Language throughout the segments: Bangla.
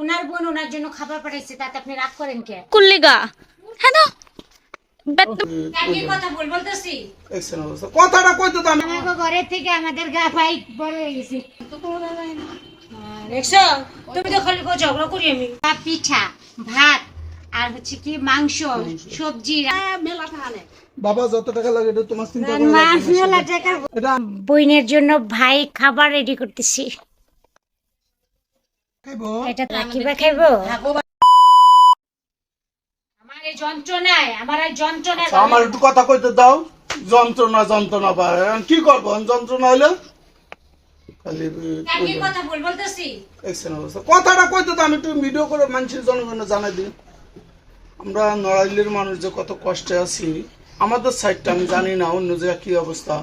ওনার বোন ওনার জন্য খাবার পাঠাইছে তাতে আপনি রাগ করেন কে? কুল্লিগা। হ্যাঁ তো একই কথা বল বলতেছি? দেখছেন অবস্থা। কথাটা কইতে তো আমাকে ঘরের থেকে আমাদের গা ভাই বড় হয়ে গেছে। দেখছ তুমি তো খালি ঝগড়া করি আমি। পিঠা ভাত। আর হচ্ছে কি মাংস সবজি বাবা যত টাকা লাগে এটা তোমার চিন্তা। মেলা টাকা। বইনের জন্য ভাই খাবার রেডি করতেছি। এটা রাখিবা খাইবো? আমার এই যন্ত্রণায় আমার এই যন্ত্রণায় আচ্ছা, আমার একটু কথা কইতে দাও। যন্ত্রণা যন্ত্রণা বা কি করব? যন্ত্রণা হইলে খালি কথা বল বলতেছি? দেখছেন অবস্থা। কথাটা কইতে তো আমি একটু ভিডিও করে মানুষের জনগণে জানাই দিই। আমরা নড়াইলের মানুষ যে কত কষ্টে আছি, আমাদের সাইডটা আমি জানি না, অন্য জায়গায় কি অবস্থা।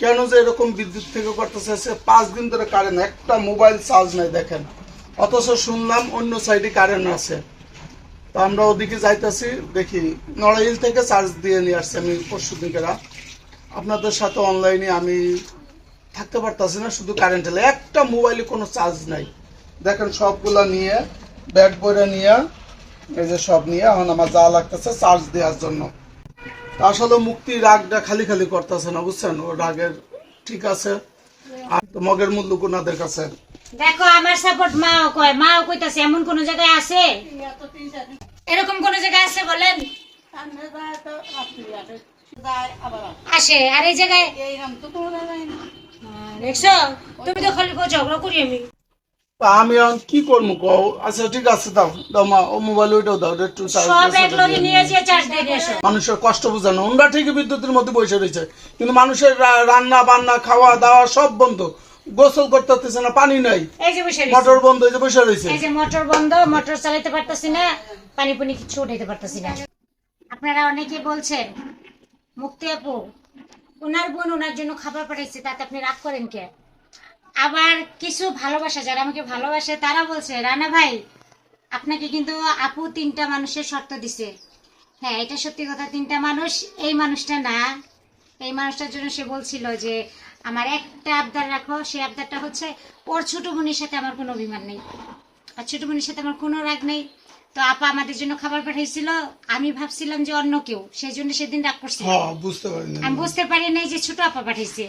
কেন যে এরকম বিদ্যুৎ থেকে করতেছে, সে পাঁচ দিন ধরে কারেন্ট একটা মোবাইল চার্জ নাই দেখেন। অথচ শুনলাম অন্য সাইডে কারেন্ট আছে। তো আমরা ওদিকে যাইতেছি, দেখি নড়াইল থেকে চার্জ দিয়ে নিয়ে আসছি আমি পরশু দিকেরা আপনাদের সাথে অনলাইনে আমি থাকতে পারতাছি না, শুধু কারেন্ট এলে। একটা মোবাইলে কোনো চার্জ নাই। দেখেন সবগুলা নিয়ে ব্যাগ বইরে নিয়ে এই যে সব নিয়ে এখন আমার যা লাগতেছে চার্জ দেওয়ার জন্য। আসলে মুক্তি রাগটা খালি খালি করতেছে না বুঝছেন? ও রাগের ঠিক আছে আর তো মগের মূল্য কোনাদের কাছে। দেখো আমার সাপোর্ট মাও কয় মাও কইতাছে এমন কোন জায়গায় আছে? এরকম কোন জায়গায় আছে বলেন? আসে আর এই জায়গায় হ্যাঁ, দেখছ? তুমি তো খালি ঝগড়া করি আমি। আমি এখন কি করব কও? আচ্ছা ঠিক আছে দাও দাও মা ও মোবাইল ওইটাও দাও একটু মানুষের কষ্ট বোঝানো ওনরা ঠিকই বিদ্যুতের মধ্যে বসে রয়েছে কিন্তু মানুষের রান্না বান্না খাওয়া দাওয়া সব বন্ধ। গোসল করতে পারতেছে না পানি নাই। এই যে বসে মোটর বন্ধ এই যে বসে রয়েছে। এই যে মোটর বন্ধ মোটর চালাতে পারতাছি না পানি পানি কিছু উঠাইতে পারতাছি না। আপনারা অনেকে বলছেন মুক্তি আপু ওনার বোন ওনার জন্য খাবার পাঠাইছে তাতে আপনি রাগ করেন কে? আবার কিছু ভালোবাসা যারা আমাকে ভালোবাসে তারা বলছে রানা ভাই আপনাকে কিন্তু আপু তিনটা মানুষের শর্ত দিছে। হ্যাঁ এটা সত্যি কথা তিনটা মানুষ এই মানুষটা না। এই মানুষটার জন্য সে বলছিল যে আমার একটা আবদার রাখো সেই আবদারটা হচ্ছে ওর ছোট বোনের সাথে আমার কোনো অভিমান নেই। আর ছোট বোনের সাথে আমার কোনো রাগ নেই। তো আপা আমাদের জন্য খাবার পাঠাইছিল আমি ভাবছিলাম যে অন্য কেউ সেই জন্য সেদিন রাগ করছিল হ্যাঁ বুঝতে পারিনি। আমি বুঝতে পারি নাই যে ছোট আপা পাঠাইছে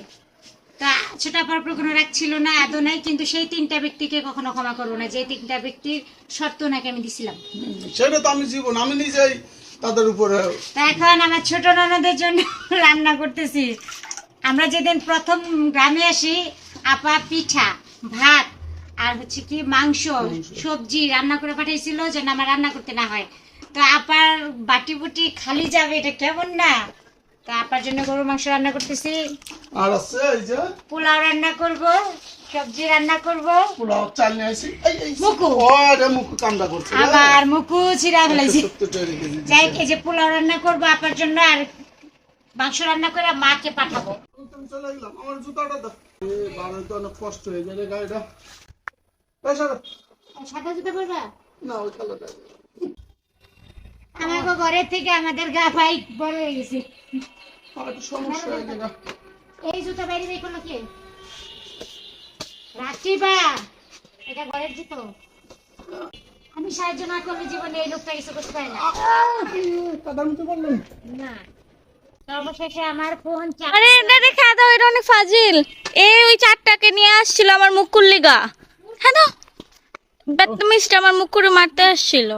তা ছোট আপার উপর কোনো রাগ ছিল না আদৌ নাই কিন্তু সেই তিনটা ব্যক্তিকে কখনো ক্ষমা করব না। যে তিনটা ব্যক্তির শর্ত নাকি আমি দিছিলাম। সেটা তো আমি জীবন আমি নিজেই তাদের উপরে তা এখন আমার ছোট ননদের জন্য রান্না করতেছি। আমরা যেদিন প্রথম গ্রামে আসি আপা পিঠা ভাত আর হচ্ছে কি মাংস সবজি রান্না করে পাঠিয়েছিল যেন আমার রান্না করতে না হয়। তো আপার বাটি বুটি খালি যাবে এটা কেমন না? তো আপার জন্য গরুর মাংস রান্না করতেছি। আর আছে এই যে। পোলাও রান্না করব সবজি রান্না করব। পোলাও চাল নিয়ে আসি। এই এই মুকু। ও রে মুকু কামটা করছে আবার মুকু ছিড়া ফেলাইছি। যাই এই যে পোলাও রান্না করব আপার জন্য আর মাংস রান্না করে মাকে পাঠাবো। আমি চলে গেলাম আমার জুতাটা দাও এ বাবা অনেক কষ্ট হয়ে গেলে গাড়িটা। এই সরো। সাদা জুতো পরবা? না ওই কালোটা। আমাকে ঘরের থেকে আমাদের গা ভাই বড় হয়ে গেছে। হয়ে এই জুতো বাইরে কে? রাখিবা এটা ঘরের জুতো। আমি সাহায্য না করলে জীবনে এই লোকটা কিছু করতে পারে না। না। আমার ফোন আরে এটা রেখে দাও এটা অনেক ফাজিল। এই ওই চারটাকে নিয়ে আসছিল আমার হ্যাঁ তো ব্যাটমিস্ট আমার মুখ করে মারতে আসছিল।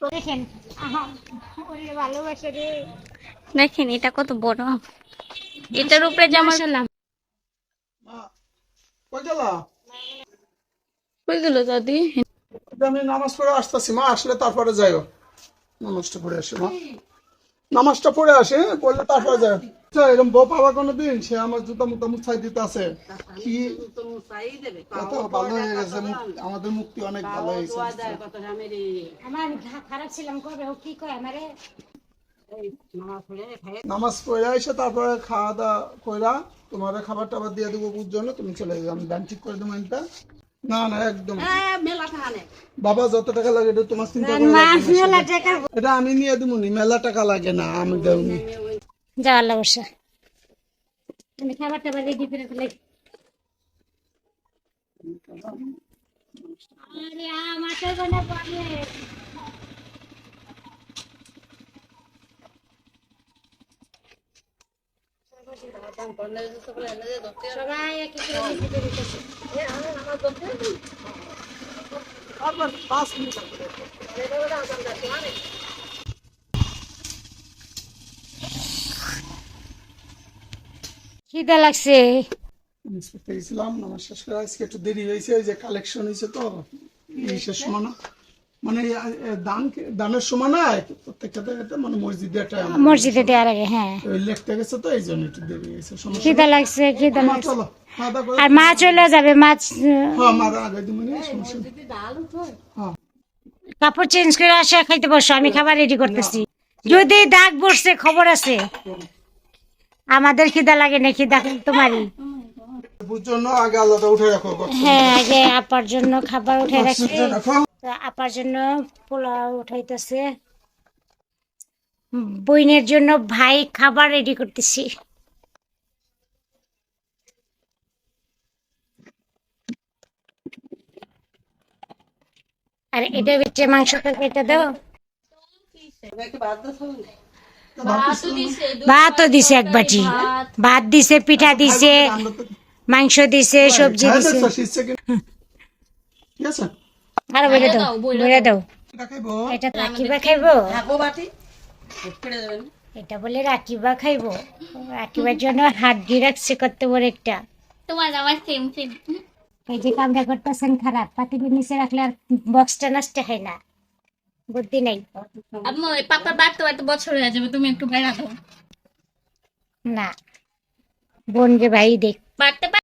দেখেন ভালোবাসা রে। দেখেন এটা কত বড় এটার উপরে জামা আমার মা কই গেলা? কই গেল দাদি? আমি নামাজ পড়ে আসতেছি মা আসলে তারপরে যাইও। নামাজটা পড়ে আসি মা। নামাজটা পড়ে আসে পড়লে তারপরে যাই। আচ্ছা, এরকম বউ পাওয়া কোনো সে আমার জুতা মুতা মুছাই দিতে আছে কি? কত ভালো হয়ে গেছে আমাদের মুক্তি অনেক ভালো হয়েছে। আমার খারাপ ছিলাম কবে ও কি কয় আমারে? নামাজ পড়ে এসে তারপরে খাওয়া দাওয়া কইরা তোমার খাবার টাবার দিয়ে দেবো বুঝ জন্য তুমি চলে যাবে আমি ব্যান ঠিক করে দেবো এটা না না একদম। বাবা যত টাকা লাগে এটা তোমার চিন্তা এটা আমি নিয়ে দিব নি মেলা টাকা লাগে না আমি দেবনি যাও আল্লাহ বসা আমি খাবার টাবার রেডি করে ফেলে। আরে আ মাছের বানা। পাবে সবাই এক এক করে রেডি করে দিতেছে। আবার পাঁচ মিনিট খিদা লাগছে। ইন্সপেক্টর গেছিলাম নামাজ শেষ করে আজকে একটু দেরি হয়েছে ওই যে কালেকশন হয়েছে তো বিশেষ সময় না মানে দান দানের সময় না প্রত্যেকটা জায়গাতে মানে মসজিদে একটা মসজিদে দেওয়ার আগে হ্যাঁ। ওই লিখতে গেছে তো এই জন্য একটু দেরি হয়েছে খিদা লাগছে খিদা লাগছে। আর মাছ চলে যাবে মাছ হ্যাঁ মারা আগে সমস্যা হ্যাঁ। কাপড় চেঞ্জ করে আসে খাইতে বসো আমি খাবার রেডি করতেছি। যদি দাগ পড়ছে খবর আছে। আমাদের খিদা লাগে না খিদা তোমারই। বুঝছ না আগে আলাদা উঠে রাখো হ্যাঁ আগে আপার জন্য খাবার উঠে রাখছি। উঠে রাখো। তো আপার জন্য পোলাও উঠাইতেছে। বইনের জন্য ভাই খাবার রেডি করতেছি। আর এটা হচ্ছে মাংস তরকারিটা দাও। ভাতও দিছে এক বাটি। ভাত। দিছে পিঠা দিছে মাংস দিছে সবজি হ্যাঁ, দিছে। দেখছ, শীর্ষে কি- ঠিক আছে? আরও বেড়ে দাও বেড়ে দাও। এটা এটা রাখিবা খাইবো? এটা বলে রাখিবা খাইবো? রাখিবার জন্য হাত দিয়ে রাখছে কত বড় একটা। তোমার আমার সেম সেম এই যে কামটা করতেছেন খারাপ পাতিলের নিচে রাখলে আর বক্সটা নষ্ট হয় না। বুদ্ধি নাই। আম্মু পাপার বাড়তে বাড়তে বছর হয়ে যাবে তুমি একটু বেড়া দাও। না। বোন যে ভাই দেখ। বাড়তে